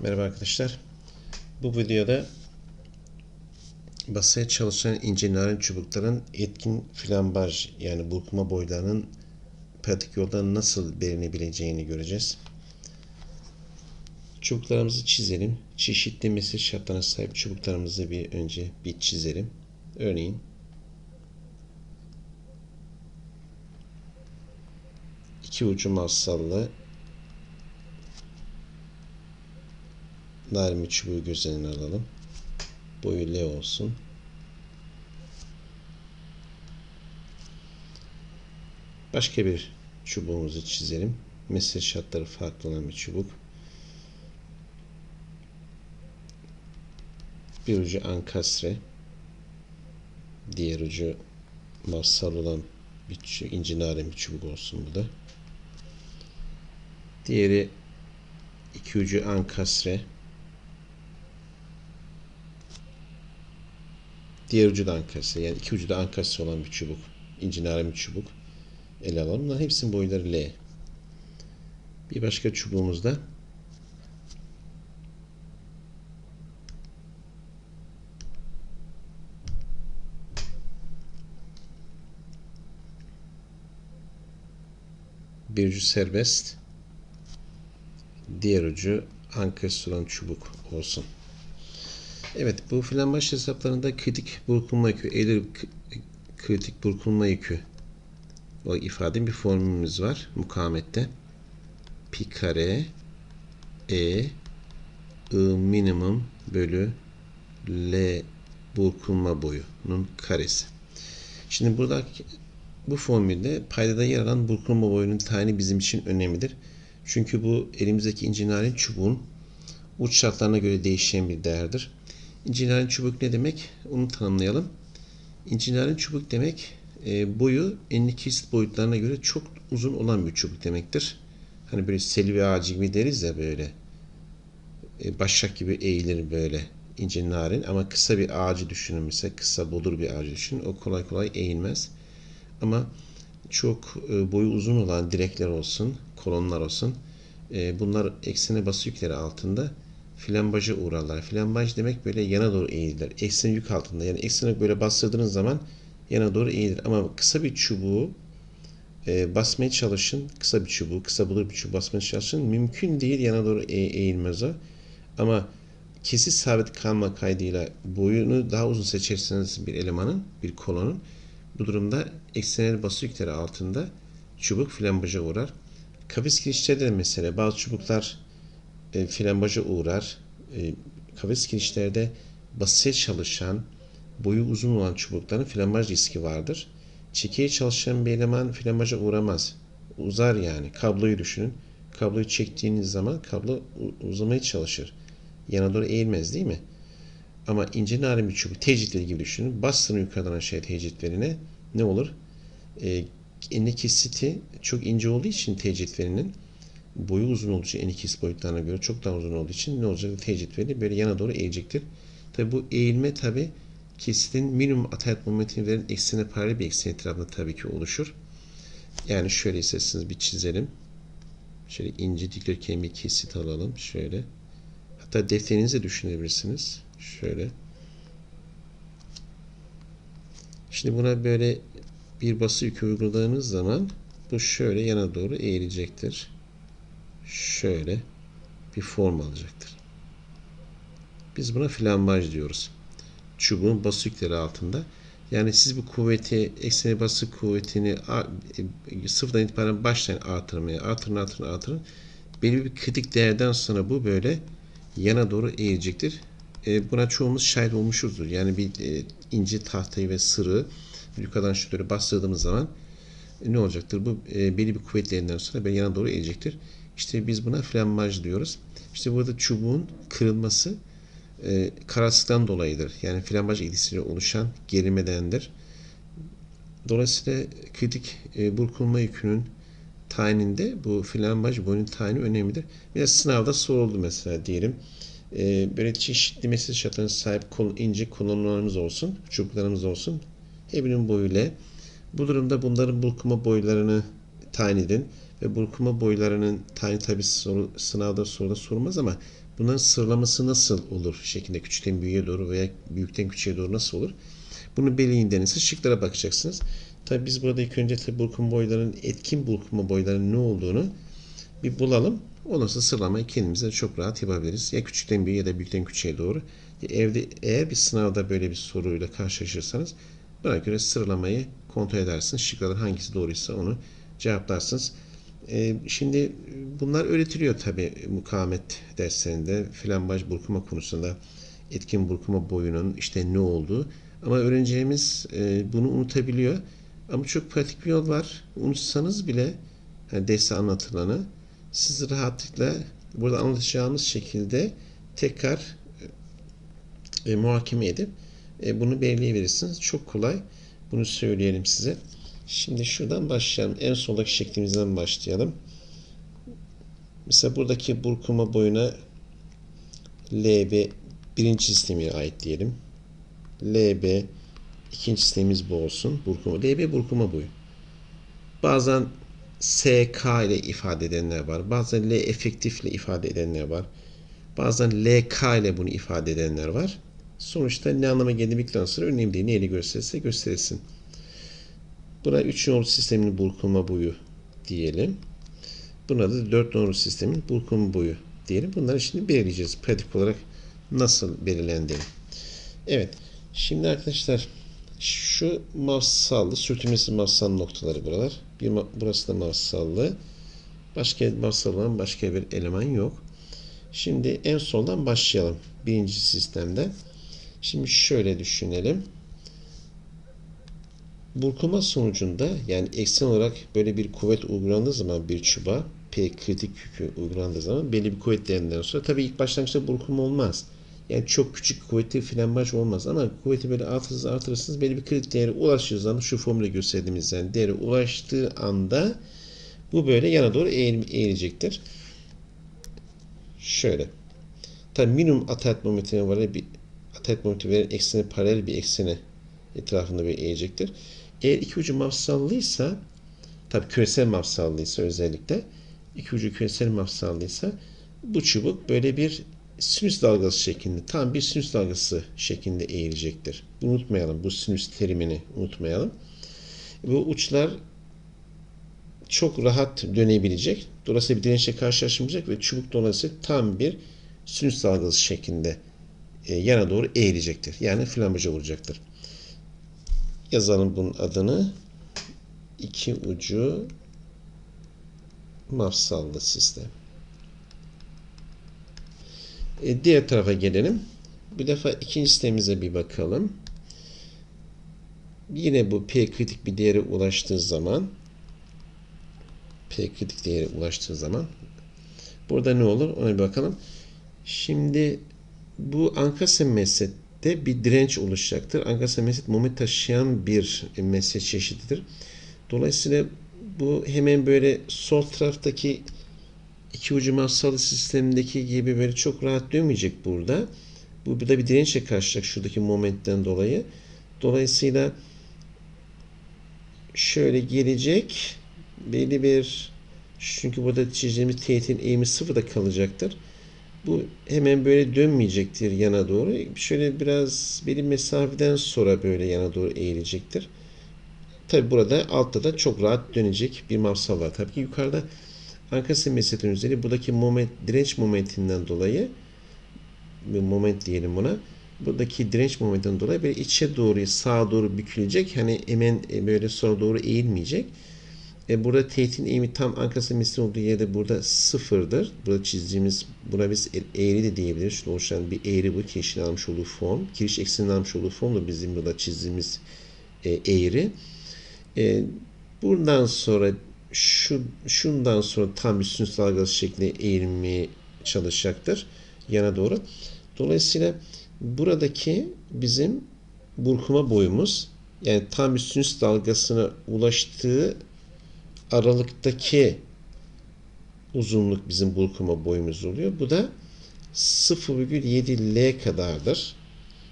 Merhaba arkadaşlar. Bu videoda basaya çalışan ince narin çubukların etkin flambaj yani burkma boylarının pratik yolda nasıl belirlenebileceğini göreceğiz. Çubuklarımızı çizelim. Çeşitli mesaj şartlarına sahip çubuklarımızı bir önce bir çizelim. Örneğin iki ucu mafsallı Narin bir çubuğu göz önüne alalım. Boyu L olsun. Başka bir çubuğumuzu çizelim. Mesaj şartları farklı olan bir çubuk. Bir ucu ankastre. Diğer ucu mafsal olan bir ince narin bir çubuk olsun bu da. Diğeri iki ucu ankastre. Diğer ucu da ankastre. Yani iki ucu da ankastre olan bir çubuk. İnci narin bir çubuk. Ele alalım. Bunların hepsinin boyları L. Bir başka çubuğumuzda bir ucu serbest diğer ucu ankastre olan çubuk olsun. Evet bu flambaş hesaplarında kritik burkulma yükü, Euler kritik burkulma yükü o ifade bir formülümüz var mukavemette. Pi kare E I minimum bölü L burkulma boyunun karesi. Şimdi burada bu formülde paydada yer alan burkulma boyunun tayini bizim için önemlidir. Çünkü bu elimizdeki ince narin çubuğun uç şartlarına göre değişen bir değerdir. İncinarin çubuk ne demek? Onu tanımlayalım. İncinarin çubuk demek e, boyu 52 boyutlarına göre çok uzun olan bir çubuk demektir. Hani böyle selvi ağacı gibi deriz ya böyle. E, başak gibi eğilir böyle ince narin ama kısa bir ağacı düşünün mesela kısa bodur bir ağacı düşünün. O kolay kolay eğilmez. Ama çok e, boyu uzun olan direkler olsun, kolonlar olsun. E, bunlar eksene bası yükleri altında flambaja uğrarlar. Flambaj demek böyle yana doğru eğilir. Eksen yük altında. Yani eksene böyle bastırdığınız zaman yana doğru eğilir. Ama kısa bir çubuğu e, basmaya çalışın. Kısa bir çubuğu, kısa bulur bir çubuğu basmaya çalışın. Mümkün değil yana doğru e eğilmez o. Ama kesit sabit kalma kaydıyla boyunu daha uzun seçerseniz bir elemanın, bir kolonun bu durumda eksenel bası yükleri altında çubuk flambaja uğrar. Kafes girişlerde de mesela bazı çubuklar e, flambaja uğrar. E, kafes girişlerde basıya çalışan, boyu uzun olan çubukların flambaj riski vardır. Çekiye çalışan bir eleman flambaja uğramaz. Uzar yani. Kabloyu düşünün. Kabloyu çektiğiniz zaman kablo uzamaya çalışır. Yana doğru eğilmez değil mi? Ama ince narin bir çubuk tecritleri gibi düşünün. Bastırın yukarıdan aşağıya tecritlerine ne olur? E, kesiti çok ince olduğu için tecritlerinin boyu uzun olduğu için en ikisi boyutlarına göre çok daha uzun olduğu için ne olacak? Tecrit böyle yana doğru eğilecektir. Tabi bu eğilme tabi kesitin minimum atalet momentini veren eksene paralel bir eksen etrafında tabii ki oluşur. Yani şöyle isterseniz bir çizelim. Şöyle ince dikdörtgen bir kesit alalım. Şöyle. Hatta defterinize düşünebilirsiniz. Şöyle. Şimdi buna böyle bir bası yükü uyguladığınız zaman bu şöyle yana doğru eğilecektir şöyle bir form alacaktır. Biz buna flambaj diyoruz. Çubuğun bası yükleri altında. Yani siz bu kuvveti, ekseni bası kuvvetini e, sıfırdan itibaren başlayın artırmaya. Artırın, artırın, artırın. Belli bir kritik değerden sonra bu böyle yana doğru eğilecektir. E, buna çoğumuz şahit olmuşuzdur. Yani bir e, ince tahtayı ve sırı yukarıdan şöyle bastırdığımız zaman ne olacaktır? Bu belli bir kuvvetlerinden sonra böyle yana doğru eğilecektir. İşte biz buna flambaj diyoruz. İşte burada çubuğun kırılması e, kararsızlıktan dolayıdır. Yani flambaj etkisiyle oluşan gerimedendir. Dolayısıyla kritik e, burkulma yükünün tayininde bu flambaj boyunun tayini önemlidir. Biraz sınavda soruldu mesela diyelim. E, böyle çeşitli mesaj şartlarına sahip kol, ince kolonlarımız olsun, çubuklarımız olsun. Hepinin boyu L. Bu durumda bunların burkulma boylarını tayin edin ve burkuma boylarının tane tabi soru, sınavda soruda sorulmaz ama bunların sıralaması nasıl olur şeklinde küçükten büyüğe doğru veya büyükten küçüğe doğru nasıl olur? Bunu belirleyin şıklara bakacaksınız. Tabi biz burada ilk önce tabi burkuma boylarının etkin burkuma boylarının ne olduğunu bir bulalım. Ondan sonra sıralamayı kendimize çok rahat yapabiliriz. Ya küçükten büyüğe ya da büyükten küçüğe doğru. Ya evde eğer bir sınavda böyle bir soruyla karşılaşırsanız buna göre sıralamayı kontrol edersiniz. Şıklardan hangisi doğruysa onu cevaplarsınız. Ee, şimdi bunlar öğretiliyor tabi mukavemet derslerinde, flambaj burkuma konusunda etkin burkuma boyunun işte ne olduğu. Ama öğrencilerimiz e, bunu unutabiliyor. Ama çok pratik bir yol var. Unutsanız bile yani derste anlatılanı siz rahatlıkla burada anlatacağımız şekilde tekrar e, muhakeme edip e, bunu belirleyebilirsiniz. Çok kolay. Bunu söyleyelim size. Şimdi şuradan başlayalım. En soldaki şeklimizden başlayalım. Mesela buradaki burkuma boyuna LB birinci sistemine ait diyelim. LB ikinci sistemimiz bu olsun. Burkuma. LB burkuma boyu. Bazen SK ile ifade edenler var. Bazen L efektif ile ifade edenler var. Bazen LK ile bunu ifade edenler var. Sonuçta ne anlama geldiğini bildikten sonra önemli değil. Neyle gösterirse gösterilsin. Buna 3 nolu sistemin burkulma boyu diyelim. Buna da 4 nolu sistemin burkulma boyu diyelim. Bunları şimdi belirleyeceğiz. Pratik olarak nasıl belirlendiğini. Evet. Şimdi arkadaşlar şu mafsallı, sürtünmesi mafsallı noktaları buralar. Bir, burası da mafsallı. Başka mafsal olan başka bir eleman yok. Şimdi en soldan başlayalım. Birinci sistemde. Şimdi şöyle düşünelim. Burkulma sonucunda yani eksen olarak böyle bir kuvvet uygulandığı zaman bir çuba P kritik yükü uygulandığı zaman belli bir kuvvet değerinden sonra tabii ilk başlangıçta burkulma olmaz. Yani çok küçük kuvvetli frenbaş olmaz ama kuvveti böyle artırırsınız artırırsınız belli bir kritik değeri ulaştığı zaman şu formüle gösterdiğimiz yani değeri ulaştığı anda bu böyle yana doğru eğil, eğilecektir. Şöyle. Tabi minimum atalet momentine var bir atalet momenti veren ekseni paralel bir ekseni etrafında bir eğecektir. Eğer iki ucu mafsallıysa tabi küresel mafsallıysa özellikle iki ucu küresel mafsallıysa bu çubuk böyle bir sinüs dalgası şeklinde tam bir sinüs dalgası şeklinde eğilecektir. Unutmayalım bu sinüs terimini unutmayalım. Bu uçlar çok rahat dönebilecek. Dolayısıyla bir dirençle karşılaşmayacak ve çubuk dolayısıyla tam bir sinüs dalgası şeklinde e, yana doğru eğilecektir. Yani flambaja vuracaktır. Yazalım bunun adını. İki ucu mafsallı sistem. E, diğer tarafa gelelim. Bu defa ikinci sistemimize bir bakalım. Yine bu P kritik bir değere ulaştığı zaman P kritik değere ulaştığı zaman burada ne olur ona bir bakalım. Şimdi bu ankasa mesette bir direnç oluşacaktır. Ankasa meset moment taşıyan bir meset çeşididir. Dolayısıyla bu hemen böyle sol taraftaki iki ucu mafsalı sistemindeki gibi böyle çok rahat dönmeyecek burada. Bu da bir dirençle karşılayacak şuradaki momentten dolayı. Dolayısıyla şöyle gelecek. Belli bir çünkü burada çizdiğimiz teğetin eğimi sıfırda kalacaktır. Bu hemen böyle dönmeyecektir yana doğru. Şöyle biraz belli mesafeden sonra böyle yana doğru eğilecektir. Tabi burada altta da çok rahat dönecek bir mafsal var. Tabii ki yukarıda Ankara mesetin üzeri buradaki moment, direnç momentinden dolayı bir moment diyelim buna. Buradaki direnç momentinden dolayı böyle içe doğru sağa doğru bükülecek. Hani hemen e, böyle sola doğru eğilmeyecek. E burada teğetin eğimi tam Ankara mesetin olduğu yerde burada sıfırdır. Burada çizdiğimiz buna biz eğri de diyebiliriz. Şurada oluşan bir eğri bu kirişin almış olduğu form. Kiriş ekseninin almış olduğu form da bizim burada çizdiğimiz e, eğri. E, buradan sonra şu şundan sonra tam bir sinüs dalgası şeklinde eğilmeye çalışacaktır yana doğru. Dolayısıyla buradaki bizim burkuma boyumuz yani tam bir sinüs dalgasına ulaştığı aralıktaki uzunluk bizim burkuma boyumuz oluyor. Bu da 0,7 L kadardır.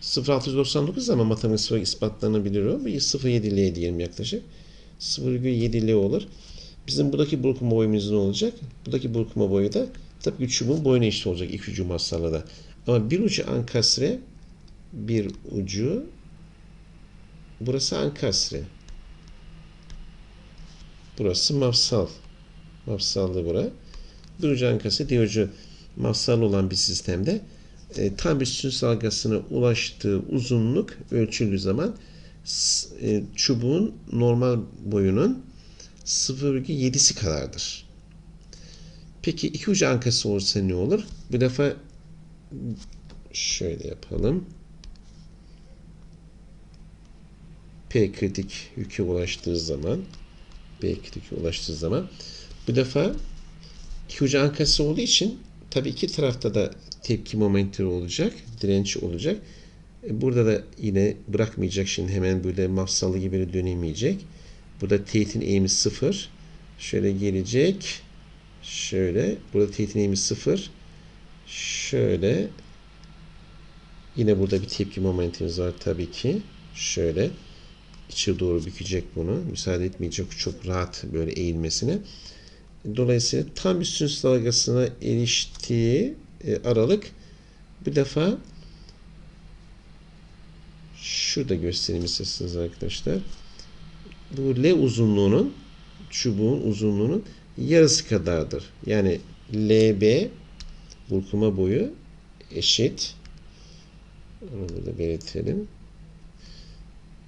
0,699 ama matematik ispatlanabilir o. 0,7 L diyelim yaklaşık. 0,7 L olur. Bizim buradaki burkuma boyumuz ne olacak? Buradaki burkuma boyu da tabii ki çubuğun boyuna eşit olacak iki ucu mafsalda da. Ama bir ucu ankastre bir ucu burası ankastre. Burası mafsal. Mafsallı bura. Diğer ucu mafsal olan bir sistemde e, tam bir sütun dalgasına ulaştığı uzunluk ölçüldüğü zaman e, çubuğun normal boyunun 0,7'si kadardır. Peki iki ucu ankası olursa ne olur? Bu defa şöyle yapalım. P kritik yüke ulaştığı zaman B kritik yüke ulaştığı zaman bu defa iki ucu ankası olduğu için tabii iki tarafta da tepki momentleri olacak, direnç olacak. E, burada da yine bırakmayacak şimdi hemen böyle mafsalı gibi dönemeyecek. Burada teğetin eğimi sıfır. Şöyle gelecek. Şöyle. Burada teğetin eğimi sıfır. Şöyle. Yine burada bir tepki momentimiz var tabii ki. Şöyle. İçe doğru bükecek bunu. Müsaade etmeyecek çok rahat böyle eğilmesine. Dolayısıyla tam sinüs dalgasına eriştiği e, aralık bu defa şurada göstereyim isterseniz arkadaşlar. Bu L uzunluğunun çubuğun uzunluğunun yarısı kadardır. Yani LB burkuma boyu eşit. Onu burada belirtelim.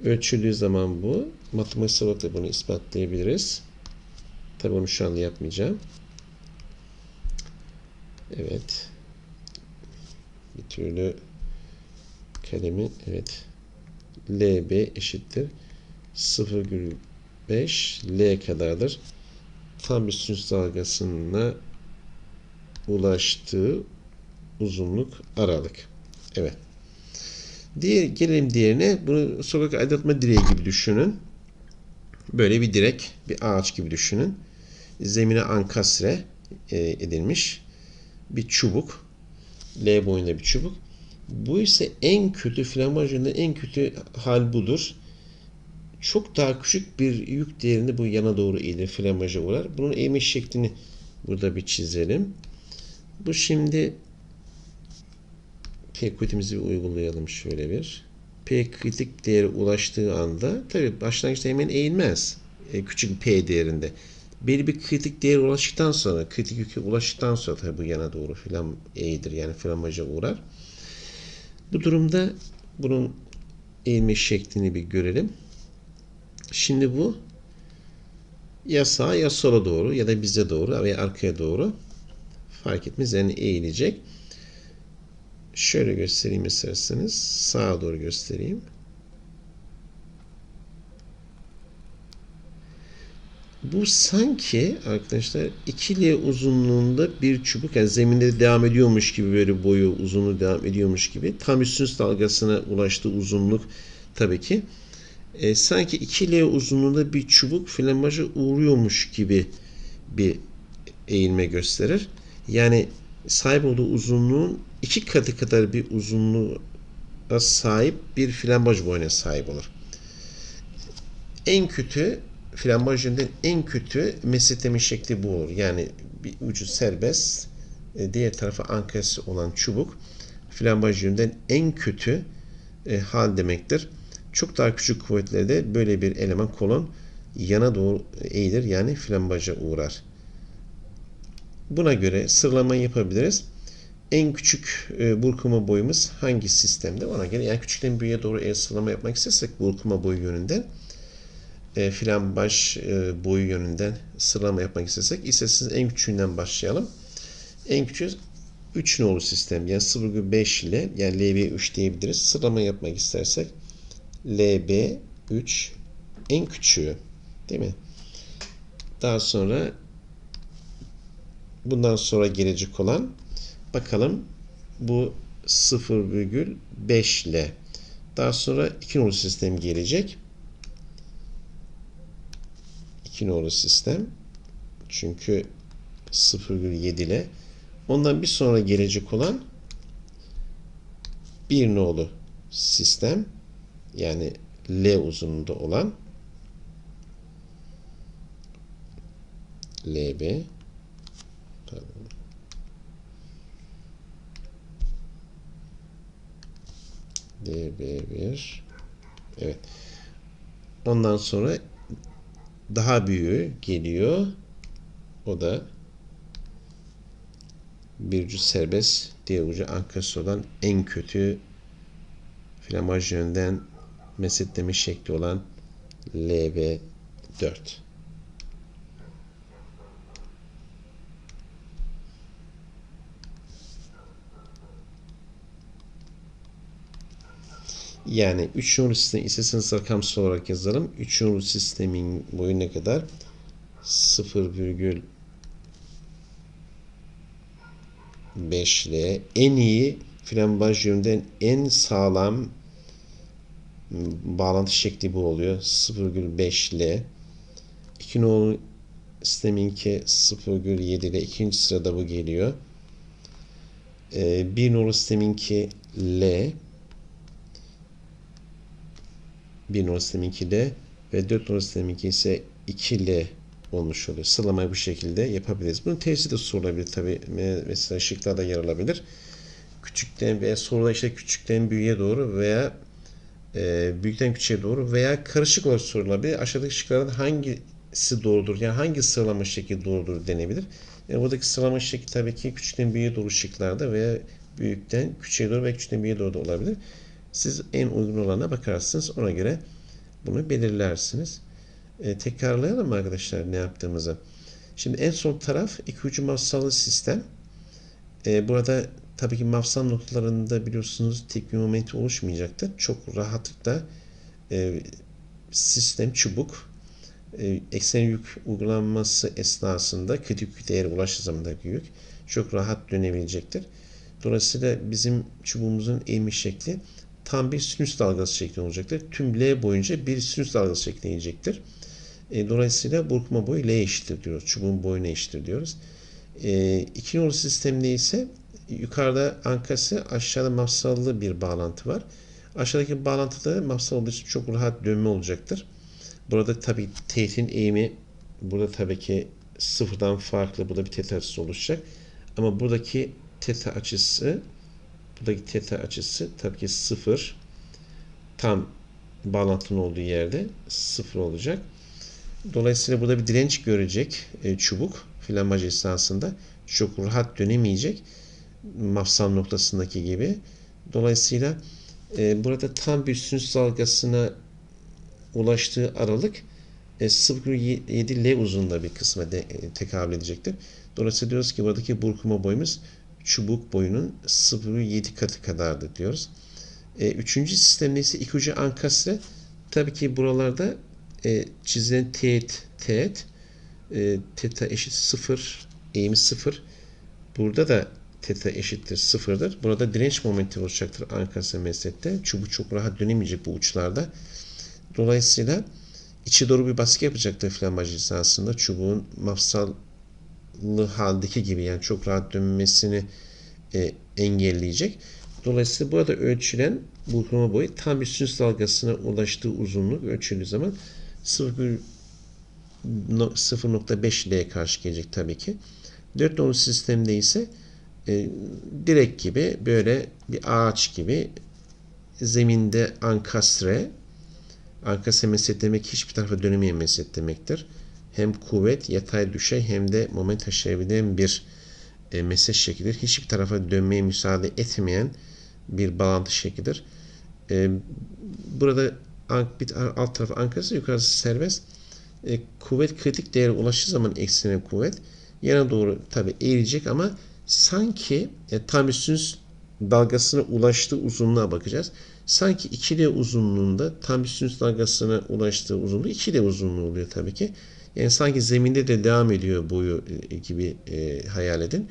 Ölçüldüğü zaman bu. Matematiksel olarak da bunu ispatlayabiliriz. Tabi onu şu anda yapmayacağım. Evet. Bir türlü kalemi evet. LB eşittir. 0,5 L kadardır. Tam bir sinüs dalgasına ulaştığı uzunluk aralık. Evet. Diğer, gelelim diğerine. Bunu sokak aydınlatma direği gibi düşünün. Böyle bir direk, bir ağaç gibi düşünün. Zemine ankastre e, edilmiş bir çubuk. L boyunda bir çubuk. Bu ise en kötü flamajında en kötü hal budur. Çok daha küçük bir yük değerinde bu yana doğru eğilir, flamaja uğrar. Bunun eğme şeklini burada bir çizelim. Bu şimdi P kuvvetimizi uygulayalım şöyle bir. P kritik değeri ulaştığı anda tabi başlangıçta hemen eğilmez. E, küçük P değerinde. Belli bir kritik değer ulaştıktan sonra, kritik yüke ulaştıktan sonra tabi bu yana doğru filan eğilir. Yani flamaja uğrar. Bu durumda bunun eğilme şeklini bir görelim. Şimdi bu ya sağa ya sola doğru ya da bize doğru veya arkaya doğru fark etmez yani eğilecek. Şöyle göstereyim isterseniz. Sağa doğru göstereyim. Bu sanki arkadaşlar 2L uzunluğunda bir çubuk yani zeminde devam ediyormuş gibi böyle boyu uzunluğu devam ediyormuş gibi tam üstünüz dalgasına ulaştığı uzunluk tabii ki e, sanki 2L uzunluğunda bir çubuk flamaja uğruyormuş gibi bir eğilme gösterir. Yani sahip olduğu uzunluğun iki katı kadar bir uzunluğa sahip bir flambaj boyuna sahip olur. En kötü flambaj en kötü mesletleme şekli bu olur. Yani bir ucu serbest, e, diğer tarafa ankresi olan çubuk flambaj yönden en kötü e, hal demektir. Çok daha küçük kuvvetlerde böyle bir eleman kolon yana doğru eğilir yani flambaja uğrar. Buna göre sıralamayı yapabiliriz. En küçük e, burkuma boyumuz hangi sistemde? Ona göre yani küçükten büyüğe doğru eğer sıralama yapmak istersek burkuma boyu yönünden e, filan baş e, boyu yönünden sıralama yapmak istersek isterseniz en küçüğünden başlayalım. En küçüğü 3 nolu sistem yani 0,5 ile yani LB 3 diyebiliriz. Sıralama yapmak istersek LB 3 en küçüğü değil mi? Daha sonra bundan sonra gelecek olan bakalım bu 0,5 ile daha sonra 2 nolu sistem gelecek. 2 nolu sistem. Çünkü 0,7 ile ondan bir sonra gelecek olan 1 nolu sistem yani L uzunluğunda olan LB DB1 Evet. Ondan sonra daha büyüğü geliyor. O da bir ucu serbest, diğer ucu ankası olan en kötü flamaj yönden mesetleme şekli olan LB4. Yani 3 numaralı sistem isterseniz rakamsal olarak yazalım. 3 numaralı sistemin boyu ne kadar? 0,5 ile en iyi flambaj yönden en sağlam bağlantı şekli bu oluyor. 0,5 ile 2 numaralı sisteminki 0,7 ile ikinci sırada bu geliyor. 1 numaralı sisteminki L 1 numara sisteminki de ve 4 numara sisteminki ise 2 ile olmuş oluyor. Sıralamayı bu şekilde yapabiliriz. Bunun tersi de sorulabilir tabi. Mesela şıklarda yer alabilir. Küçükten veya soruda işte küçükten büyüğe doğru veya e, büyükten küçüğe doğru veya karışık olarak sorulabilir. Aşağıdaki şıklardan hangisi doğrudur? Yani hangi sıralama şekli doğrudur denebilir. Yani buradaki sıralama şekli tabii ki küçükten büyüğe doğru şıklarda veya büyükten küçüğe doğru ve küçükten büyüğe doğru da olabilir. Siz en uygun olana bakarsınız. Ona göre bunu belirlersiniz. E, tekrarlayalım arkadaşlar ne yaptığımızı? Şimdi en son taraf iki ucu mafsallı sistem. E, burada tabii ki mafsal noktalarında biliyorsunuz tek bir momenti oluşmayacaktır. Çok rahatlıkla e, sistem çubuk e, eksen yük uygulanması esnasında kritik değer ulaştığı zaman da yük çok rahat dönebilecektir. Dolayısıyla bizim çubuğumuzun eğimi şekli tam bir sinüs dalgası şeklinde olacaktır. Tüm L boyunca bir sinüs dalgası şeklinde inecektir. E, dolayısıyla burkma boyu L eşittir diyoruz. Çubuğun boyuna eşittir diyoruz. E, iki nolu sistemde ise yukarıda ankası aşağıda mafsallı bir bağlantı var. Aşağıdaki bağlantıda mafsal olduğu için çok rahat dönme olacaktır. Burada tabi teğetin eğimi burada tabii ki sıfırdan farklı. Burada bir teta açısı oluşacak. Ama buradaki teta açısı buradaki teta açısı tabii ki sıfır. Tam bağlantının olduğu yerde sıfır olacak. Dolayısıyla burada bir direnç görecek e, çubuk flamaj esnasında. Çok rahat dönemeyecek. Mafsal noktasındaki gibi. Dolayısıyla e, burada tam bir sinüs dalgasına ulaştığı aralık e, 0,7 L uzunluğunda bir kısma de, e, tekabül edecektir. Dolayısıyla diyoruz ki buradaki burkuma boyumuz çubuk boyunun 0,7 katı kadardır diyoruz. E, üçüncü sistemde ise iki ucu ankastre. Tabii ki buralarda e, çizilen teğet, teğet e, teta eşit 0, eğimi 0. Burada da teta eşittir 0'dır. Burada direnç momenti oluşacaktır ankastre meslekte. Çubuk çok rahat dönemeyecek bu uçlarda. Dolayısıyla içe doğru bir baskı yapacaktır flamaj esasında. Çubuğun mafsal haldeki gibi yani çok rahat dönmesini e, engelleyecek. Dolayısıyla burada ölçülen burkulma boyu tam bir sinüs dalgasına ulaştığı uzunluk ölçüldüğü zaman 0.5 L'ye karşı gelecek tabii ki. 4 nolu sistemde ise e, direk gibi böyle bir ağaç gibi zeminde ankastre ankastre meset demek hiçbir tarafa dönemeyen meset demektir hem kuvvet yatay düşey hem de moment taşıyabilen bir e, mesaj şeklidir. Hiçbir tarafa dönmeye müsaade etmeyen bir bağlantı şeklidir. E, burada bir alt tarafı ankası yukarısı serbest. E, kuvvet kritik değere ulaştığı zaman eksene kuvvet yana doğru tabi eğilecek ama sanki e, tam üstünüz dalgasına ulaştığı uzunluğa bakacağız. Sanki 2D uzunluğunda tam üstünüz dalgasına ulaştığı uzunluğu 2D uzunluğu oluyor tabii ki. Yani sanki zeminde de devam ediyor boyu e, gibi e, hayal edin.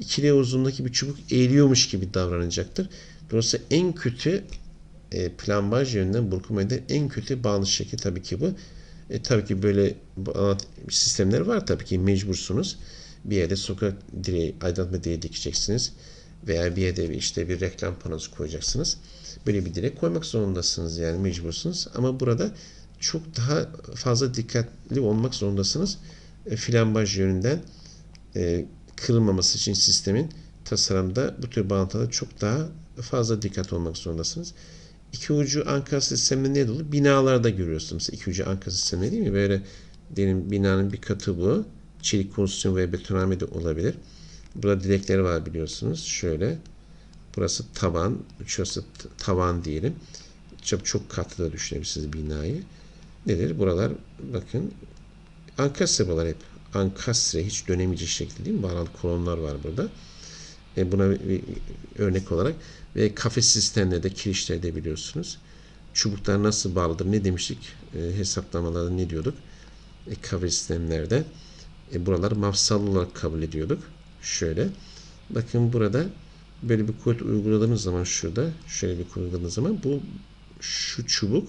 İkili uzunluğundaki bir çubuk eğiliyormuş gibi davranacaktır. Dolayısıyla en kötü e, plambaj yönünden burkuma eden en kötü bağlı şekli tabii ki bu. E, tabii ki böyle sistemler var tabii ki mecbursunuz. Bir yerde sokak direği, aydınlatma direği dikeceksiniz. Veya bir yerde işte bir reklam panosu koyacaksınız. Böyle bir direk koymak zorundasınız yani mecbursunuz. Ama burada çok daha fazla dikkatli olmak zorundasınız. e, flambaj yönünden e, kırılmaması için sistemin tasarımda bu tür bağlantılara çok daha fazla dikkat olmak zorundasınız. İki ucu ankara sisteminde ne dolu? Binalarda görüyorsunuz. İki ucu ankara sistemi değil mi? Böyle diyelim binanın bir katı bu. Çelik konstrüksiyon ve betonarme de olabilir. Burada direkleri var biliyorsunuz. Şöyle. Burası taban. Şurası tavan diyelim. Çok, çok katlı da düşünebilirsiniz binayı. Nedir? Buralar bakın ankastre buralar hep. Ankastre hiç dönemeyecek şekilde değil mi? Bağlantı kolonlar var burada. E buna bir, bir örnek olarak ve kafes sistemleri de biliyorsunuz. Çubuklar nasıl bağlıdır ne demiştik? E, hesaplamalarda ne diyorduk? E, kafes sistemlerde e, buraları mafsal olarak kabul ediyorduk. Şöyle. Bakın burada böyle bir kuvvet uyguladığınız zaman şurada şöyle bir kuvvet uyguladığınız zaman bu şu çubuk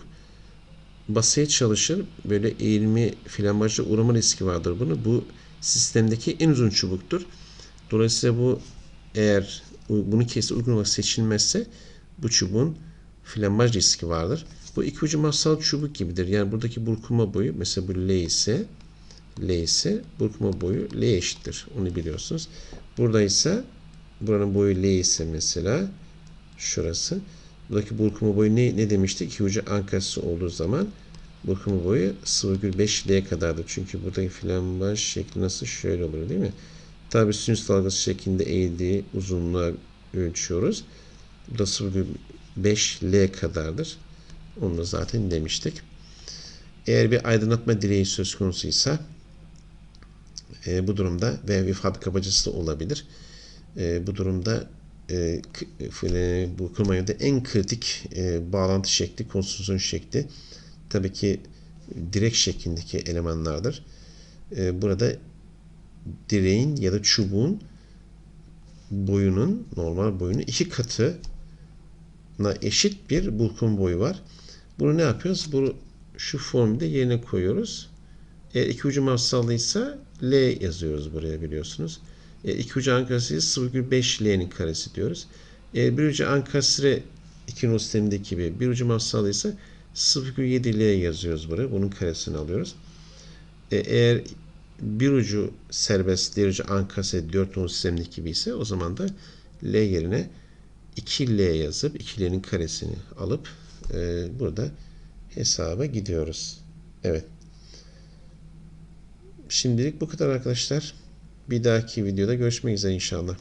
basaya çalışır. Böyle eğilme flambajda uğrama riski vardır bunu. Bu sistemdeki en uzun çubuktur. Dolayısıyla bu eğer bunu kesi uygun olarak seçilmezse bu çubuğun flambaj riski vardır. Bu iki ucu masal çubuk gibidir. Yani buradaki burkulma boyu mesela bu L ise L ise burkulma boyu L eşittir. Onu biliyorsunuz. Burada ise buranın boyu L ise mesela şurası. Buradaki burkulma boyu ne, ne demiştik? İki ucu olduğu zaman burkulma boyu 0,5 L kadardır. Çünkü buradaki flambaj şekli nasıl şöyle olur değil mi? Tabi sinüs dalgası şeklinde eğildiği uzunluğa ölçüyoruz. Bu da 0,5 L kadardır. Onu da zaten demiştik. Eğer bir aydınlatma direği söz konusuysa e, bu durumda ve bir fabrika bacası da olabilir. E, bu durumda e, e, bu kırmanyada en kritik e, bağlantı şekli, konstrüksiyon şekli tabii ki direk şeklindeki elemanlardır. E, burada direğin ya da çubuğun boyunun normal boyunun iki katına eşit bir bulkun boyu var. Bunu ne yapıyoruz? Bunu şu formülde yerine koyuyoruz. Eğer iki ucu mafsallıysa L yazıyoruz buraya biliyorsunuz. Eğer iki ucu ankastre 0,5 L'nin karesi diyoruz. Eğer bir ucu ankastre iki nol sistemindeki gibi bir ucu mafsallıysa 0,7 L yazıyoruz buraya. Bunun karesini alıyoruz. E, eğer bir ucu serbest, diğer ucu ankase 4 nolu sistemindeki gibi ise o zaman da L yerine 2L yazıp 2L'nin karesini alıp e, burada hesaba gidiyoruz. Evet. Şimdilik bu kadar arkadaşlar. Bir dahaki videoda görüşmek üzere inşallah.